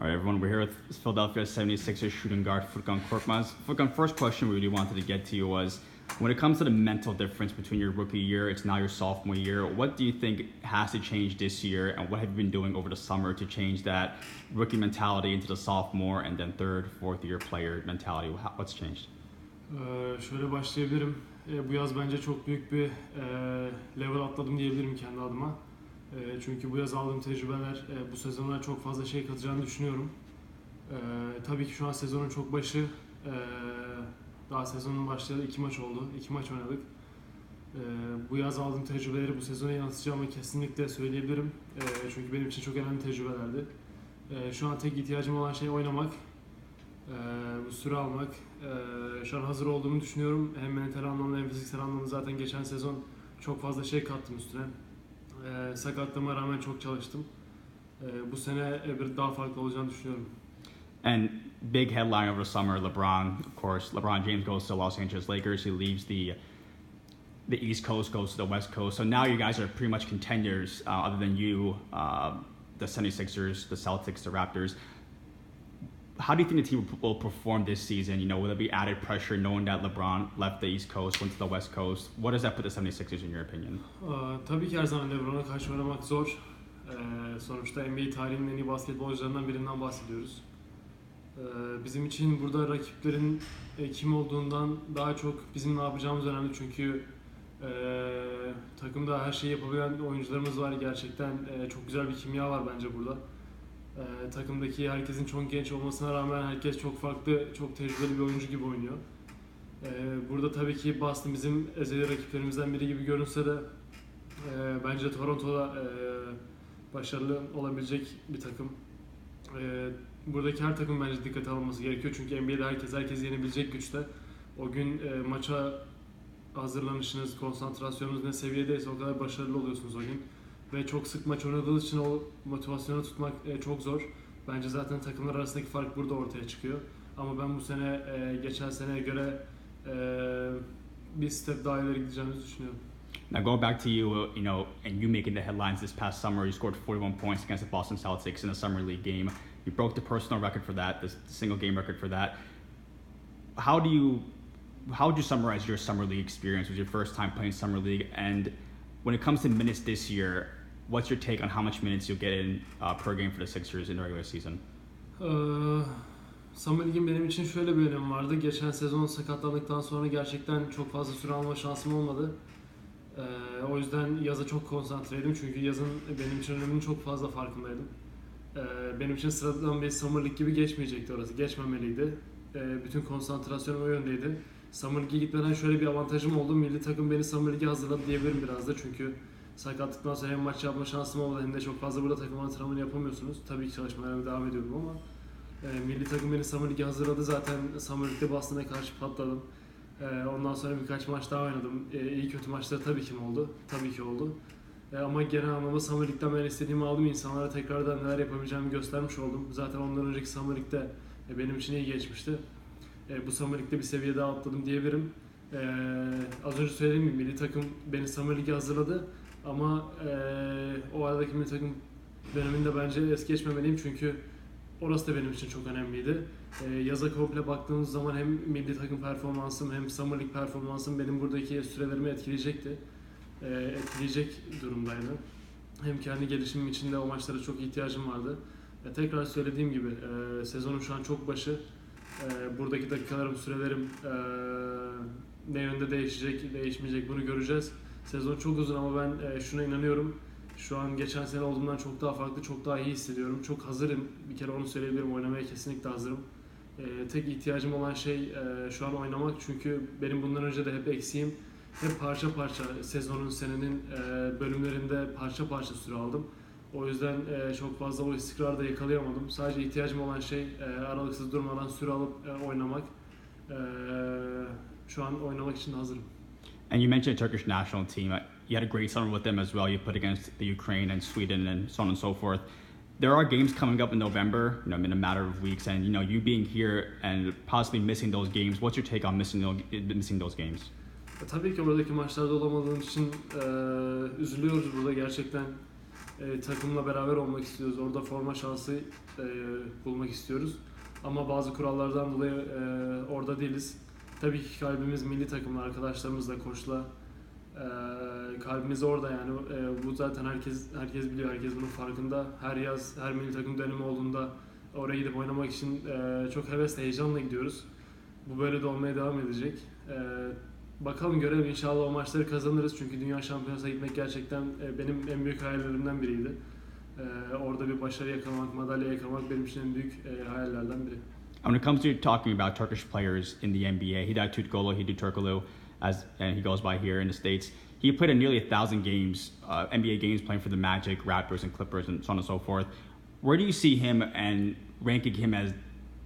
All right, everyone, we're here with Philadelphia 76ers shooting guard Furkan Korkmaz. Furkan, first question we really wanted to get to you was when it comes to the mental difference between your rookie year, it's now your sophomore year. What do you think has to change this year, and what have you been doing over the summer to change that rookie mentality into the sophomore and then third, fourth year player mentality? What's changed? Ee, şöyle başlayabilirim. Ee, bu yaz bence çok büyük bir e, level atladım diyebilirim kendi adıma. E, çünkü bu yaz aldığım tecrübeler e, bu sezona çok fazla şey katacağını düşünüyorum. E, tabii ki şu an sezonun çok başı. E, daha sezonun başlayalı iki maç oldu. iki maç oynadık. E, bu yaz aldığım tecrübeleri bu sezona yansıtacağımı kesinlikle söyleyebilirim. E, çünkü benim için çok önemli tecrübelerdi. E, şu an tek ihtiyacım olan şey oynamak. Ee, bu süre almak. Ee, şu an hazır olduğumu düşünüyorum. Hem mental anlamda hem fiziksel anlamda zaten geçen sezon çok fazla şey kattım üstüne. Ee, sakatlığıma rağmen çok çalıştım. Ee, bu sene bir daha farklı olacağını düşünüyorum. And big headline over the summer, LeBron, of course, LeBron James goes to Los Angeles Lakers. He leaves the the East Coast, goes to the West Coast. So now you guys are pretty much contenders, uh, other than you, uh, the 76ers, the Celtics, the Raptors. How do you think the team will perform this season? You know, will there be added pressure knowing that LeBron left the East Coast, went to the West Coast? What does that put the 76ers in your opinion? Ee, tabii ki her zaman LeBron'a karşı oynamak zor. Ee, sonuçta NBA tarihinin en iyi basketbolcularından birinden bahsediyoruz. Ee, bizim için burada rakiplerin e, kim olduğundan daha çok bizim ne yapacağımız önemli çünkü e, takımda her şeyi yapabilen oyuncularımız var gerçekten e, çok güzel bir kimya var bence burada. E, takımdaki herkesin çok genç olmasına rağmen herkes çok farklı, çok tecrübeli bir oyuncu gibi oynuyor. E, burada tabii ki Boston bizim ezeli rakiplerimizden biri gibi görünse de e, bence Toronto'da e, başarılı olabilecek bir takım. E, buradaki her takım bence dikkate alınması gerekiyor çünkü NBA'de herkes herkesi yenebilecek güçte. O gün e, maça hazırlanışınız, konsantrasyonunuz ne seviyedeyse o kadar başarılı oluyorsunuz o gün. Ve çok sık maç için o motivasyonu tutmak e, çok zor. Bence zaten takımlar arasındaki fark burada ortaya çıkıyor. Ama ben bu sene e, geçen seneye göre e, bir step daha ileri gideceğimizi düşünüyorum. Now, going back to you, uh, you know, and you making the headlines this past summer, you scored 41 points against the Boston Celtics in a summer league game. You broke the personal record for that, the single game record for that. How do you, how would you summarize your summer league experience? It was your first time playing summer league, and when it comes to minutes this year, what's your take on how much minutes you'll get in uh, per game for the Sixers in the regular season? Ee, Summer League'in benim için şöyle bir önemi vardı. Geçen sezon sakatlandıktan sonra gerçekten çok fazla süre alma şansım olmadı. Ee, o yüzden yaza çok konsantreydim çünkü yazın benim için öneminin çok fazla farkındaydım. Ee, benim için sıradan bir Summer League gibi geçmeyecekti orası, geçmemeliydi. Ee, bütün konsantrasyonum o yöndeydi. Summer League'e gitmeden şöyle bir avantajım oldu. Milli takım beni Summer League'e hazırladı diyebilirim biraz da çünkü sakatlıktan sonra hem maç yapma şansım olmadı hem de çok fazla burada takım antrenmanı yapamıyorsunuz. Tabii ki çalışmalarına devam ediyorum ama e, milli takım beni Summer League'e hazırladı. Zaten Summer League'de Boston'a karşı patladım. E, ondan sonra birkaç maç daha oynadım. E, iyi kötü maçlar tabii ki oldu. Tabii ki oldu. E, ama genel anlamda Summer League'den ben istediğimi aldım. İnsanlara tekrardan neler yapabileceğimi göstermiş oldum. Zaten ondan önceki Summer League'de e, benim için iyi geçmişti. E, bu Summer League'de bir seviye daha atladım diyebilirim. E, az önce söylediğim gibi milli takım beni Summer League'e hazırladı. Ama e, o aradaki milli takım döneminde bence es geçmemeliyim çünkü orası da benim için çok önemliydi. E, yaza komple baktığımız zaman hem milli takım performansım hem Summer League performansım benim buradaki sürelerimi etkileyecekti. E, etkileyecek durumdaydı. Hem kendi gelişimim için de o maçlara çok ihtiyacım vardı. E, tekrar söylediğim gibi e, sezonun şu an çok başı. E, buradaki dakikalarım, sürelerim e, ne yönde değişecek, değişmeyecek bunu göreceğiz. Sezon çok uzun ama ben e, şuna inanıyorum. Şu an geçen sene olduğumdan çok daha farklı, çok daha iyi hissediyorum. Çok hazırım. Bir kere onu söyleyebilirim. Oynamaya kesinlikle hazırım. E, tek ihtiyacım olan şey e, şu an oynamak. Çünkü benim bundan önce de hep eksiğim. Hep parça parça sezonun, senenin e, bölümlerinde parça parça süre aldım. O yüzden e, çok fazla o istikrarı da yakalayamadım. Sadece ihtiyacım olan şey e, aralıksız durmadan süre alıp e, oynamak. E, şu an oynamak için hazırım. And you mentioned the Turkish national team. You had a great summer with them as well. You put against the Ukraine and Sweden and so on and so forth. There are games coming up in November, you know, in a matter of weeks, and you know, you being here and possibly missing those games. What's your take on missing those, missing those games? Tabii ki oradaki maçlarda olamadığım için e, üzülüyoruz burada gerçekten. e, takımla beraber olmak istiyoruz. Orada forma şansı e, bulmak istiyoruz. Ama bazı kurallardan dolayı e, orada değiliz. Tabii ki kalbimiz milli takımla, arkadaşlarımızla, koçla e, kalbimiz orada yani. E, bu zaten herkes herkes biliyor, herkes bunun farkında. Her yaz, her milli takım dönemi olduğunda oraya gidip oynamak için e, çok hevesle, heyecanla gidiyoruz. Bu böyle de olmaya devam edecek. E, bakalım görelim inşallah o maçları kazanırız. Çünkü Dünya Şampiyonası'na gitmek gerçekten e, benim en büyük hayallerimden biriydi. E, orada bir başarı yakalamak, madalya yakalamak benim için en büyük e, hayallerden biri. When it comes to talking about Turkish players in the NBA, Hidayet Tutgolu, Hidu Turkoglu, as and he goes by here in the states. He played in nearly a thousand games, uh, NBA games, playing for the Magic, Raptors, and Clippers, and so on and so forth. Where do you see him and ranking him as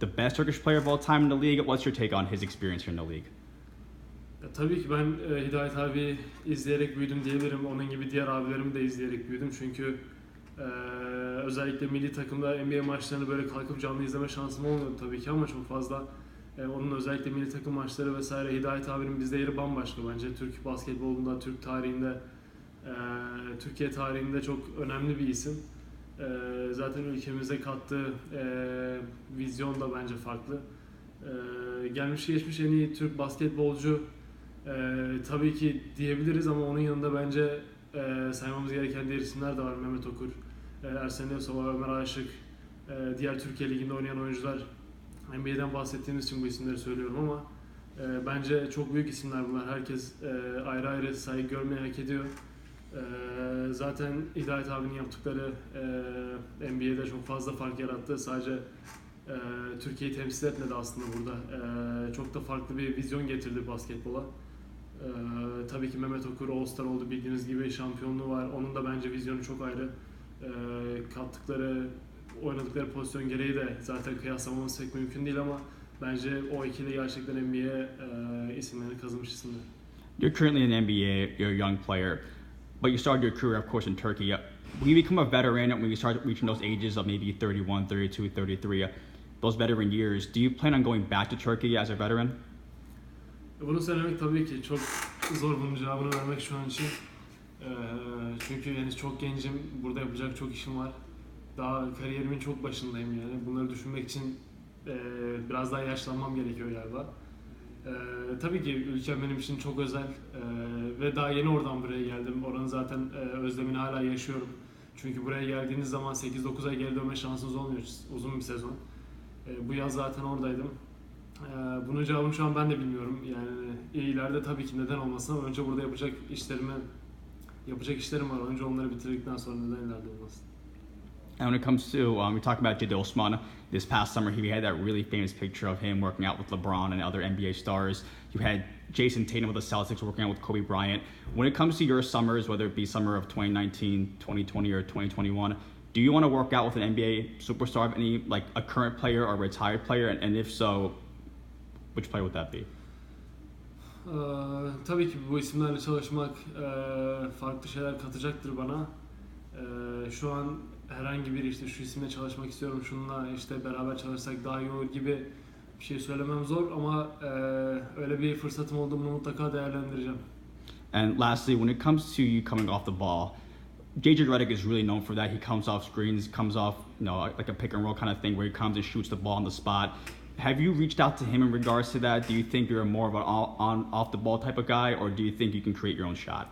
the best Turkish player of all time in the league? What's your take on his experience here in the league? Ya, tabii ki ben e, Hidayet abi izleyerek büyüdüm diyebilirim. Onun gibi diğer abilerimi de izleyerek büyüdüm. Çünkü e, özellikle milli takımda NBA maçlarını böyle kalkıp canlı izleme şansım olmadı tabii ki ama çok fazla e, onun özellikle milli takım maçları vesaire Hidayet abinin bizde yeri bambaşka bence. Türk basketbolunda, Türk tarihinde, e, Türkiye tarihinde çok önemli bir isim. E, zaten ülkemize kattığı e, vizyon da bence farklı. E, gelmiş geçmiş en iyi Türk basketbolcu ee, tabii ki diyebiliriz ama onun yanında bence e, saymamız gereken diğer isimler de var. Mehmet Okur, e, Ersen Yosova, Ömer Aşık, e, diğer Türkiye Ligi'nde oynayan oyuncular. NBA'den bahsettiğimiz için bu isimleri söylüyorum ama e, bence çok büyük isimler bunlar. Herkes e, ayrı ayrı saygı görmeyi hak ediyor. E, zaten Hidayet abinin yaptıkları e, NBA'de çok fazla fark yarattı. Sadece e, Türkiye'yi temsil etmedi aslında burada. E, çok da farklı bir vizyon getirdi basketbola. Ee, tabii ki Mehmet Okur All-Star oldu bildiğiniz gibi şampiyonluğu var. Onun da bence vizyonu çok ayrı. Ee, kattıkları, oynadıkları pozisyon gereği de zaten kıyaslamamız pek mümkün değil ama bence o ikili gerçekten NBA e, isimlerini kazımış isimler. You're currently in the NBA, you're a young player, but you started your career, of course, in Turkey. When you become a veteran, when you start reaching those ages of maybe 31, 32, 33, those veteran years, do you plan on going back to Turkey as a veteran? Bunu söylemek tabii ki çok zor bunun cevabını vermek şu an için. Ee, çünkü henüz çok gencim, burada yapacak çok işim var. Daha kariyerimin çok başındayım yani. Bunları düşünmek için e, biraz daha yaşlanmam gerekiyor galiba. Ee, tabii ki ülkem benim için çok özel Ee, ve daha yeni oradan buraya geldim. Oranın zaten e, özlemini hala yaşıyorum. Çünkü buraya geldiğiniz zaman 8-9 ay geri dönme şansınız olmuyor uzun bir sezon. Bu yaz zaten oradaydım. Ee, bunun cevabını şu an ben de bilmiyorum. Yani ileride tabii ki neden olmasın ama önce burada yapacak işlerimi yapacak işlerim var. Önce onları bitirdikten sonra neden ileride olmasın. And when it comes to, um, we talked about Jide Osman this past summer. He had that really famous picture of him working out with LeBron and other NBA stars. You had Jason Tatum with the Celtics working out with Kobe Bryant. When it comes to your summers, whether it be summer of 2019, 2020, or 2021, do you want to work out with an NBA superstar of any, like a current player or retired player? And, and if so, which player would that be? Ee, tabii ki bu isimlerle çalışmak e, farklı şeyler katacaktır bana. Ee, şu an herhangi bir işte şu isimle çalışmak istiyorum, şununla işte beraber çalışsak daha iyi olur gibi bir şey söylemem zor ama e, öyle bir fırsatım olduğunu mutlaka değerlendireceğim. And lastly, when it comes to you coming off the ball, JJ Redick is really known for that. He comes off screens, comes off, you know, like a pick and roll kind of thing where he comes and shoots the ball on the spot. Have you reached out to him in regards to that? Do you think you're more of an on, on off the ball type of guy, or do you think you can create your own shot?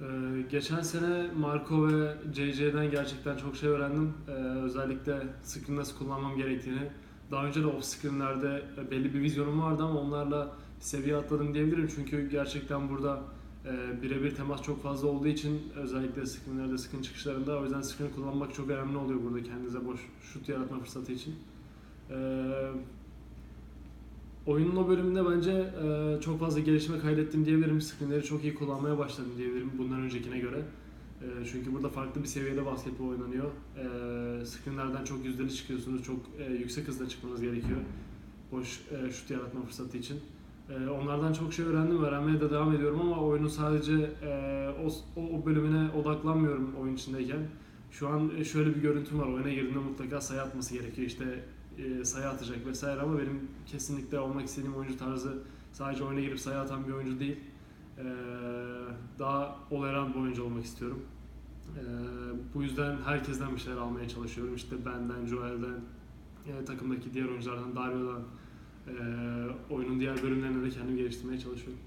Ee, geçen sene Marco ve JJ'den gerçekten çok şey öğrendim. Ee, özellikle screen nasıl kullanmam gerektiğini. Daha önce de off screenlerde belli bir vizyonum vardı ama onlarla seviye atladım diyebilirim. Çünkü gerçekten burada e, birebir temas çok fazla olduğu için özellikle screenlerde, screen çıkışlarında o yüzden screen kullanmak çok önemli oluyor burada kendinize boş şut yaratma fırsatı için. Ee, Oyunun o bölümünde bence e, çok fazla gelişme kaydettim diyebilirim. Screenleri çok iyi kullanmaya başladım diyebilirim bundan öncekine göre. E, çünkü burada farklı bir seviyede basketbol oynanıyor. E, screenlerden çok yüzdeli çıkıyorsunuz. Çok e, yüksek hızda çıkmanız gerekiyor. Boş e, şut yaratma fırsatı için. Onlardan çok şey öğrendim. Öğrenmeye de devam ediyorum ama oyunu sadece e, o, o, o bölümüne odaklanmıyorum oyun içindeyken. Şu an e, şöyle bir görüntüm var. Oyuna girdiğinde mutlaka sayı atması gerekiyor. İşte e, sayı atacak vesaire ama benim kesinlikle olmak istediğim oyuncu tarzı sadece oyuna girip sayı atan bir oyuncu değil. E, daha olayan bir oyuncu olmak istiyorum. E, bu yüzden herkesten bir şeyler almaya çalışıyorum. İşte benden, Joel'den, e, takımdaki diğer oyunculardan, Dario'dan oyunun diğer bölümlerinde de kendimi geliştirmeye çalışıyorum.